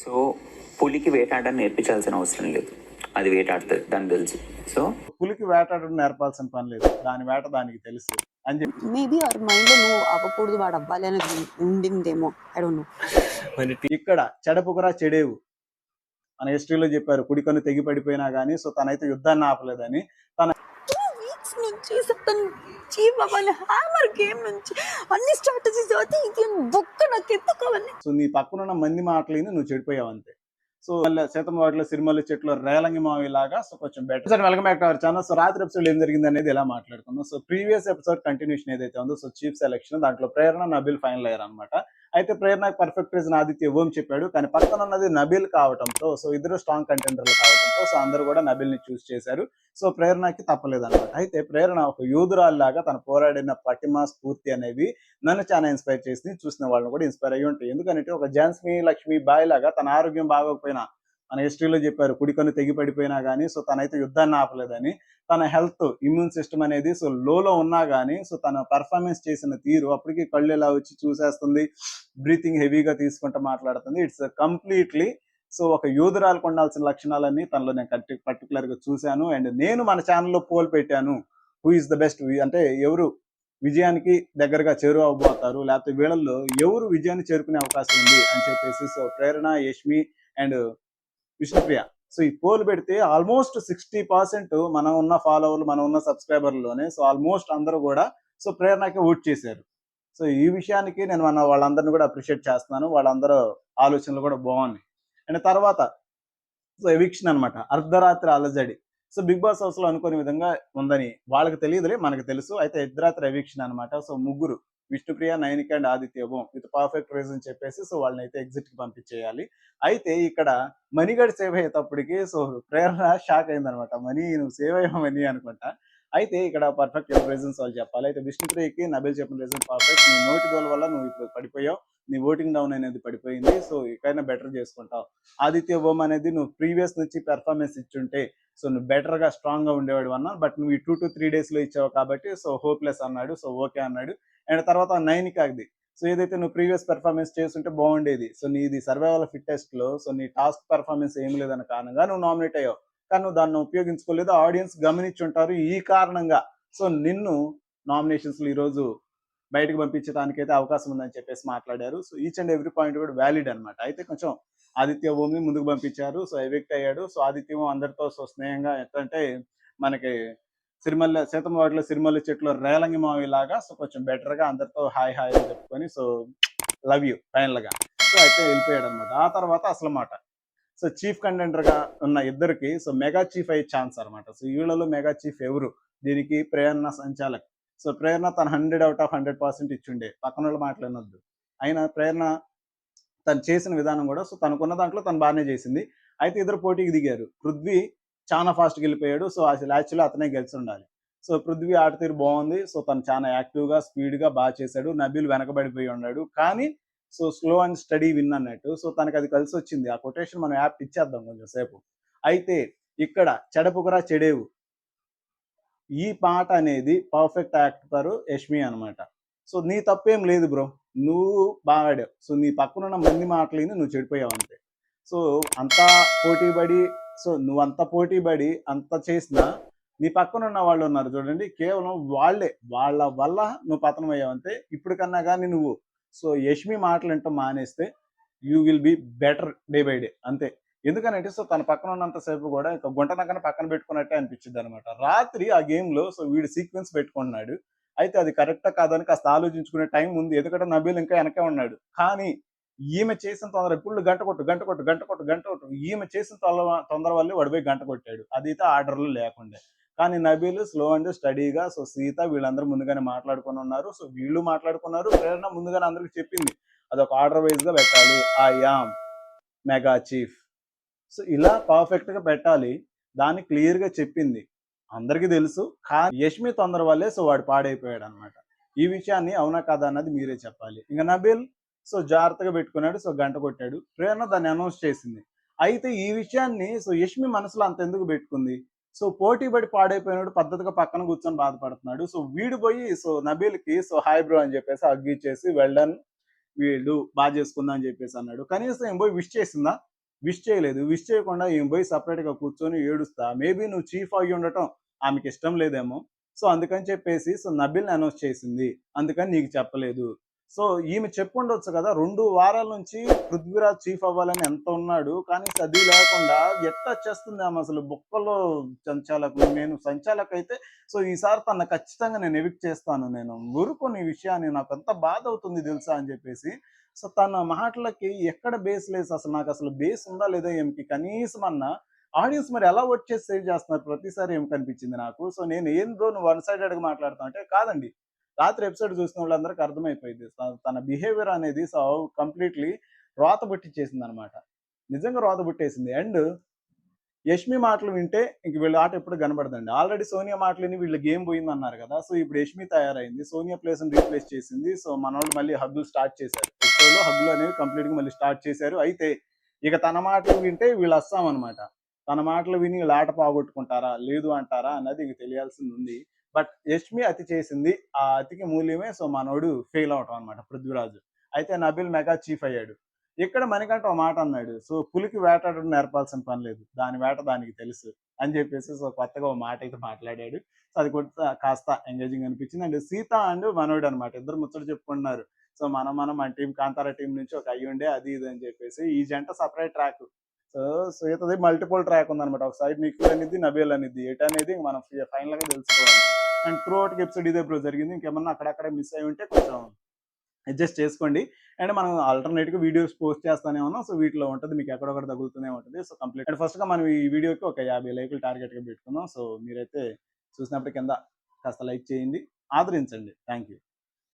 So పులికి వేటాడడం నేర్పించాల్సిన అవసరం లేదు. అది వేటాడుతుంది దానికి తెలుసు. సో పులికి వేటాడడం నేర్పాల్సిన పని లేదు. దాని వేట దానికి తెలుసు అని చెప్పి మేబీ మైండ్లో నువ్వు అవ్వకూడదు వాడు అవ్వాలి అనేది ఉండిందేమో. ఐ డోంట్ నో మరి ఇక్కడ చెడపుకురా చెడేవు మన హిస్టరీలో చెప్పారు. కుడికను తెగి పడిపోయినా కానీ సో తనైతే యుద్ధాన్ని ఆపలేదని. వీక్స్ నుంచి సతన్ చీఫ్ అవ్వాలి హ్యామర్ గేమ్ నుంచి? అన్ని స్ట్రాటజీస్ అయితే ఇది బొక్క నాకు ఎత్తుకోవాలి సో నీ పక్కనున్న మంది మాటలని నువ్వు చెడిపోయావు అంతే. సో మళ్ళీ సీతమ్మ వాటిలో సిరిమల్లి చెట్లు రేలంగి మావి లాగా సో కొంచెం better sir welcome back to our channel so రాత్రి ఎపిసోడ్ ఏం జరిగింది అనేది ఎలా మాట్లాడుకుందాం? సో ప్రీవియస్ ఎపిసోడ్ కంటిన్యూషన్ ఏదైతే ఉందో సో చీఫ్ సెలెక్షన్ దాంట్లో ప్రేరణ నబిల్ ఫైనల్ అయ్యారు అనమాట అయితే ప్రేరణకు పర్ఫెక్ట్ రీజన్ ఆదిత్య ఓం చెప్పాడు. కానీ పక్కన ఉన్నది నబిల్ కావడంతో సో ఇద్దరు స్ట్రాంగ్ కంటెండర్లు కావడంతో సో అందరూ కూడా నబిల్ని చూస్ చేశారు. సో ప్రేరణకి తప్పలేదు అనమాట అయితే ప్రేరణ ఒక యూదురాల్లాగా తన పోరాడిన పటిమ స్ఫూర్తి అనేవి నన్ను చాలా ఇన్స్పైర్ చేసి చూసిన వాళ్ళని కూడా ఇన్స్పైర్ అయ్యి ఉంటాయి. ఎందుకంటే ఒక జాన్స్మి లక్ష్మి బాయ్ లాగా తన ఆరోగ్యం బాగోకపోయినా మన హిస్టరీలో చెప్పారు కుడికను తెగి పడిపోయినా కానీ సో తనైతే యుద్ధాన్ని ఆపలేదని. తన హెల్త్ ఇమ్యూన్ సిస్టమ్ అనేది సో లోలో ఉన్నా కానీ సో తన పర్ఫార్మెన్స్ చేసిన తీరు అప్పటికి కళ్ళు ఇలా వచ్చి చూసేస్తుంది బ్రీతింగ్ హెవీగా తీసుకుంటూ మాట్లాడుతుంది. ఇట్స్ కంప్లీట్లీ సో ఒక యూదురాలకు ఉండాల్సిన లక్షణాలన్నీ తనలో నేను పర్టికులర్గా చూశాను. అండ్ నేను మన ఛానల్లో పోల్ పెట్టాను. హూ ఇస్ ద బెస్ట్ అంటే ఎవరు విజయానికి దగ్గరగా చేరువ అవబోతారు లేకపోతే వీళ్ళల్లో ఎవరు విజయాన్ని చేరుకునే అవకాశం ఉంది అని చెప్పేసి so Prerana Yashmi and Vishnupriya. So ఈ పోల్ పెడితే ఆల్మోస్ట్ సిక్స్టీ పర్సెంట్ మనం ఉన్న ఫాలోవర్లు మనం ఉన్న సబ్స్క్రైబర్లోనే సో ఆల్మోస్ట్ అందరూ కూడా సో ప్రేరణకి ఓట్ చేశారు. సో ఈ విషయానికి నేను మన వాళ్ళందరిని కూడా అప్రిషియేట్ చేస్తున్నాను. వాళ్ళందరూ ఆలోచనలు కూడా బాగున్నాయి. అండ్ తర్వాత సో ఎవిక్షన్ అనమాట అర్ధరాత్రి అలజడి. సో బిగ్ బాస్ హౌస్లో అనుకునే విధంగా ఉందని వాళ్ళకి తెలియదులే మనకు తెలుసు. అయితే అర్ధరాత్రి ఎవిక్షన్ అనమాట సో ముగ్గురు. Vishnupriya Nainika and Aditya Om with perfect reason చెప్పేసి సో వాళ్ళని అయితే ఎగ్జిట్కి పంపించేయాలి. అయితే ఇక్కడ మణిగడ్ సేవ్ అయ్యేటప్పటికి సో ప్రేరణ షాక్ అయిందనమాట. మనీ నువ్వు సేవ్ అయ్యా మనీ అనుకుంటా. అయితే ఇక్కడ పర్ఫెక్ట్ రీజన్స్ వాళ్ళు చెప్పాలి. అయితే విష్ణుప్రియకి నబిల్ చెప్పిన రీజన్ పర్ఫెక్ట్ నీ నోటి దోల వల్ల నువ్వు ఇప్పుడు పడిపోయావు. నీ ఓటింగ్ డౌన్ అనేది పడిపోయింది. సో ఇకైనా బెటర్ చేసుకుంటావు. ఆదిత్య ఓం అనేది నువ్వు ప్రీవియస్ నుంచి పెర్ఫార్మెన్స్ ఇచ్చుంటే సో నువ్వు బెటర్గా స్ట్రాంగ్గా ఉండేవాడు అన్నా బట్ నువ్వు ఈ టూ టు త్రీ డేస్లో ఇచ్చావు కాబట్టి సో హోప్లెస్ అన్నాడు. సో ఓకే అన్నాడు. అండ్ తర్వాత నైనికాది సో ఏదైతే నువ్వు ప్రీవియస్ పెర్ఫార్మెన్స్ చేస్తుంటే బాగుండేది. సో నీది సర్వైవల్ ఫిట్టెస్ట్లో సో నీ టాస్క్ పెర్ఫార్మెన్స్ ఏం లేదన్న కారణంగా నువ్వు నామినేట్ అయ్యావు. కానీ నువ్వు దాన్ని ఉపయోగించుకోలేదు. ఆడియన్స్ గమనించుంటారు ఈ కారణంగా. సో నిన్ను నామినేషన్స్లో ఈరోజు బయటకు పంపించడానికి అయితే అవకాశం ఉందని చెప్పేసి మాట్లాడారు. So each and every point కూడా వ్యాలిడ్ అనమాట అయితే కొంచెం ఆదిత్య ఓమ్ని ముందుకు పంపించారు. సో ఎవిక్ట్ అయ్యాడు. సో ఆదిత్యం అందరితో సో స్నేహంగా ఎట్లంటే మనకి సిరిమల్ల సీతమ్మ వాటిలో సిరిమల్లి చెట్లు రేలంగి మావి లాగా సో కొంచెం బెటర్గా అందరితో హాయ్ హాయ్ అని చెప్పుకొని సో లవ్ యూ ఫైనల్గా సో అయితే వెళ్ళిపోయాడు అనమాట ఆ తర్వాత అసలు మాట. సో చీఫ్ కంటెండర్గా ఉన్న ఇద్దరికి సో మెగా చీఫ్ అయ్యే ఛాన్స్ అనమాట సో వీళ్ళలో మెగా చీఫ్ ఎవరు? దీనికి ప్రేరణ సంచాలక్. సో ప్రేరణ తన hundred out of hundred percent ఇచ్చిండే. పక్కన వాళ్ళు మాట్లాడినొద్దు. అయినా ప్రేరణ తను చేసిన విధానం కూడా సో తనకున్న దాంట్లో తను బాగానే చేసింది. అయితే ఇద్దరు పోటీకి దిగారు. పృథ్వీ చాలా ఫాస్ట్గా వెళ్ళిపోయాడు. సో అసలు యాక్చువల్లీ అతనే గెలిచి ఉండాలి సో పృథ్వీ ఆట తీరు బాగుంది. సో తను చాలా యాక్టివ్గా స్పీడ్గా బాగా చేశాడు. నబీల్ వెనకబడిపోయి ఉన్నాడు కానీ so slow and steady win అన్నట్టు. సో తనకి అది కలిసి వచ్చింది. ఆ కొటేషన్ మనం యాప్ ఇచ్చేద్దాం కొంచెం సేపు. అయితే ఇక్కడ చెడపుకురా చెడేవు. ఈ పాట అనేది పర్ఫెక్ట్ యాక్టర్ యష్మి అనమాట సో నీ తప్పేం లేదు బ్రో. నువ్వు బాగా ఆడావు. సో నీ పక్కనున్న మంది మాటలేని నువ్వు చెడిపోయావు అంతే. సో అంతా పోటీపడి సో నువ్వు అంత పోటీపడి అంత చేసినా నీ పక్కన ఉన్న వాళ్ళు ఉన్నారు చూడండి కేవలం వాళ్ళే. వాళ్ళ వల్ల నువ్వు పతనం అయ్యావంతే ఇప్పుడు కన్నా కానీ నువ్వు. సో యష్మి మాటలు వింటూ మానేస్తే you will be better day by day అంతే. ఎందుకనంటే సో తన పక్కన ఉన్నంతసేపు కూడా ఇంకా గుంట నక్కన పక్కన పెట్టుకున్నట్టే అనిపించింది అనమాట రాత్రి ఆ గేమ్లో సో వీడు సీక్వెన్స్ పెట్టుకున్నాడు. అయితే అది కరెక్టా కాదని కాస్త ఆలోచించుకునే టైం ఉంది. ఎందుకంటే నబీల్ ఇంకా వెనకే ఉన్నాడు. కానీ ఈమె చేసిన తొందర ఇప్పుడు గంట కొట్టు గంట కొట్టు గంట కొట్టు గంట కొట్టు. ఈమె చేసిన తొందర తొందర వల్లే వాడిపోయి గంట కొట్టాడు. అది అయితే లేకుండే. కానీ నబీలు స్లో అండ్ స్టడీగా సో సీత వీళ్ళందరూ ముందుగానే మాట్లాడుకొని ఉన్నారు. సో వీళ్ళు మాట్లాడుకున్నారు. ప్రేరణ ముందుగానే అందరికి చెప్పింది. అది ఒక ఆర్డర్ వైజ్గా పెట్టాలి. I am mega chief so ఇలా పర్ఫెక్ట్గా పెట్టాలి. దాన్ని క్లియర్గా చెప్పింది. అందరికీ తెలుసు. కానీ యష్మి తొందర వల్లే సో వాడు పాడైపోయాడు అనమాట ఈ విషయాన్ని అవునా కాదా అన్నది మీరే చెప్పాలి. ఇంకా నబీల్ సో జాగ్రత్తగా పెట్టుకున్నాడు సో గంట కొట్టాడు. ప్రేరణ దాన్ని అనౌన్స్ చేసింది. అయితే ఈ విషయాన్ని సో యష్మి మనసులో అంత ఎందుకు పెట్టుకుంది? సో పోటీ పడి పాడైపోయినాడు పద్ధతిగా పక్కన కూర్చొని బాధపడుతున్నాడు. సో వీడు పోయి సో నబీల్కి సో హాయ్ బ్రో అని చెప్పేసి అగ్గిచ్చేసి వెళ్ళన్ వీళ్ళు బాగా చేసుకుందాం అని చెప్పేసి అన్నాడు. కనీసం ఏం పోయి విష్ చేసిందా? విష్ చేయలేదు. విష్ చేయకుండా ఏం పోయి సపరేట్గా కూర్చొని ఏడుస్తా మేబీ నువ్వు చీఫ్ అయ్యి ఉండటం ఆమెకి ఇష్టం లేదేమో. సో అందుకని చెప్పేసి సో నబిల్ని అనౌన్స్ చేసింది. అందుకని నీకు చెప్పలేదు. సో ఈమె చెప్పుండొచ్చు కదా రెండు వారాల నుంచి పృథ్వీరాజ్ చీఫ్ అవ్వాలని ఎంత ఉన్నాడు కానీ అది లేకుండా ఎట్లా చేస్తుంది ఆమె అసలు బుక్కలో సంచాలకు నేను సంచాలకు అయితే సో ఈసారి తన ఖచ్చితంగా నేను ఎవిక్ట్ చేస్తాను నేను ఊరుకొని విషయాన్ని నాకు అంత బాధ అవుతుంది తెలుసా అని చెప్పేసి సో తన మాటలకి ఎక్కడ బేస్ లేదు అసలు నాకు అసలు బేస్ ఉందా లేదా ఏమికి కనీసం అన్న ఆడియన్స్ మరి ఎలా వచ్చేసి సేవ్ చేస్తున్నారు? ప్రతిసారి ఏం కనిపించింది నాకు? సో నేను ఏం బ్రో నువ్వు వన్ సైడెడ్గా మాట్లాడుతావు అంటే కాదండి. రాత్రి ఎపిసోడ్ చూసిన వాళ్ళందరికీ అర్థమైపోయింది. తన- బిహేవియర్ అనేది సో కంప్లీట్లీ రోత పుట్టించేసింది అనమాట నిజంగా రోత పుట్టేసింది అండ్ యష్మి మాటలు వింటే ఇంక వీళ్ళ ఆట ఎప్పుడు కనబడదండి. ఆల్రెడీ సోనియా మాటలు విని వీళ్ళ గేమ్ పోయింది అన్నారు కదా. సో ఇప్పుడు యష్మి తయారైంది. సోనియా ప్లేస్ రీప్లేస్ చేసింది. సో మనోళ్ళు మళ్ళీ హగ్గులు స్టార్ట్ చేశారు. ఎపిసోడ్లో హగ్గులు అనేవి కంప్లీట్గా మళ్ళీ స్టార్ట్ చేశారు. అయితే ఇక తన మాటలు వింటే వీళ్ళు వస్తాం అనమాట. తన మాటలు విని వీళ్ళ ఆట పోగొట్టుకుంటారా? లేదు అంటారా? అన్నది ఇక తెలియాల్సింది ఉంది. బట్ యష్మి అతి చేసింది ఆ అతికి మూల్యమే సో మనోడు ఫెయిల్ అవటం అనమాట పృథ్వీరాజు. అయితే నబిల్ మెగా చీఫ్ అయ్యాడు. ఇక్కడ మనకంటే ఒక మాట అన్నాడు సో పులికి వేటాడడం నేర్పాల్సిన పని లేదు. దాని వేట దానికి తెలుసు. అని చెప్పేసి సో కొత్తగా ఒక మాట అయితే మాట్లాడాడు. సో అది కూడా కాస్త ఎంగేజింగ్ అనిపించింది. అండ్ సీత అండ్ మనోడు అనమాట ఇద్దరు ముచ్చట చెప్పుకుంటున్నారు. సో మనం మనం మన టీం కాంతారా టీం నుంచి ఒక అయ్యి ఉండే అది ఇది అని చెప్పేసి ఈ జంట సపరేట్ ట్రాక్ సో సీతది మల్టిపుల్ ట్రాక్ ఉందన్నమాట. ఒక సైడ్ నిఖిల్ అనేది నబేల్ అనేది ఎట్ అనేది మనం ఫైనల్గా తెలుసుకోవాలి. అండ్ త్రూ అవుట్ ఎపిసోడ్ ఇదే బ్రో జరిగింది. ఇంకేమన్నా అక్కడక్కడ మిస్ అయి ఉంటే కొంచెం అడ్జస్ట్ చేసుకోండి. అండ్ మనం ఆల్టర్నేట్గా వీడియోస్ పోస్ట్ చేస్తానే ఉన్నాం. సో వీటిలో ఉంటుంది మీకు ఎక్కడొక్కడ తగులుతూనే ఉంటుంది. సో కంప్లీట్ అండ్ ఫస్ట్గా మనం ఈ వీడియోకి ఒక యాభై లైకులు టార్గెట్గా పెట్టుకుందాం. సో మీరైతే చూసినప్పుడు కింద కాస్త లైక్ చేయండి. ఆదరించండి. Thank you